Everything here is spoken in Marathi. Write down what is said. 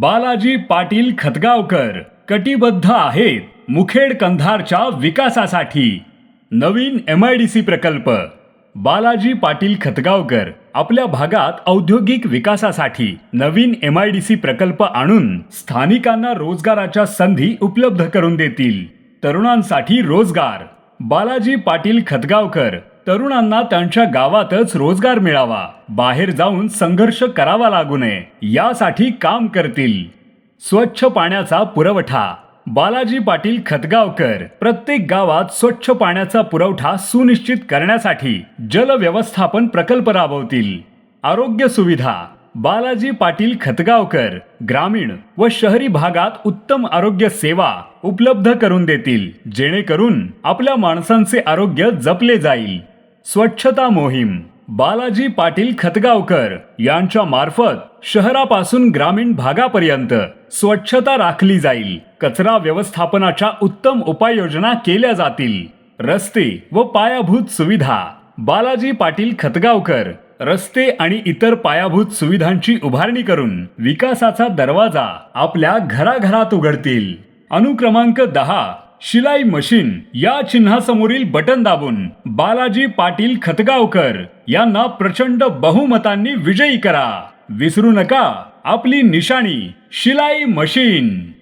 बालाजी पाटील खतगावकर कटिबद्ध आहेत मुखेड कंधारच्या विकासासाठी. नवीन एम आय डी सी प्रकल्प. बालाजी पाटील खतगावकर आपल्या भागात औद्योगिक विकासासाठी नवीन एम आय डी सी प्रकल्प आणून स्थानिकांना रोजगाराच्या संधी उपलब्ध करून देतील. तरुणांसाठी रोजगार. बालाजी पाटील खतगावकर तरुणांना त्यांच्या गावातच रोजगार मिळावा बाहेर जाऊन संघर्ष करावा लागू नये यासाठी काम करतील. स्वच्छ पाण्याचा पुरवठा बालाजी पाटील खतगावकर प्रत्येक गावात स्वच्छ पाण्याचा पुरवठा सुनिश्चित करण्यासाठी जल व्यवस्थापन प्रकल्प राबवतील. आरोग्य सुविधा बालाजी पाटील खतगावकर ग्रामीण व शहरी भागात उत्तम आरोग्य सेवा उपलब्ध करून देतील जेणेकरून आपल्या माणसांचे आरोग्य जपले जाईल. स्वच्छता मोहीम. बालाजी पाटील खतगावकर यांच्या मार्फत शहरापासून ग्रामीण भागापर्यंत स्वच्छता राखली जाईल. कचरा व्यवस्थापनाच्या उत्तम उपाययोजना केल्या जातील. रस्ते व पायाभूत सुविधा. बालाजी पाटील खतगावकर रस्ते आणि इतर पायाभूत सुविधांची उभारणी करून विकासाचा दरवाजा आपल्या घराघरात उघडतील. अनुक्रमांक दहा शिलाई मशीन या चिन्हासमोरील बटन दाबून बालाजी पाटील खतगावकर यांना प्रचंड बहुमतांनी विजयी करा. विसरू नका आपली निशाणी शिलाई मशीन.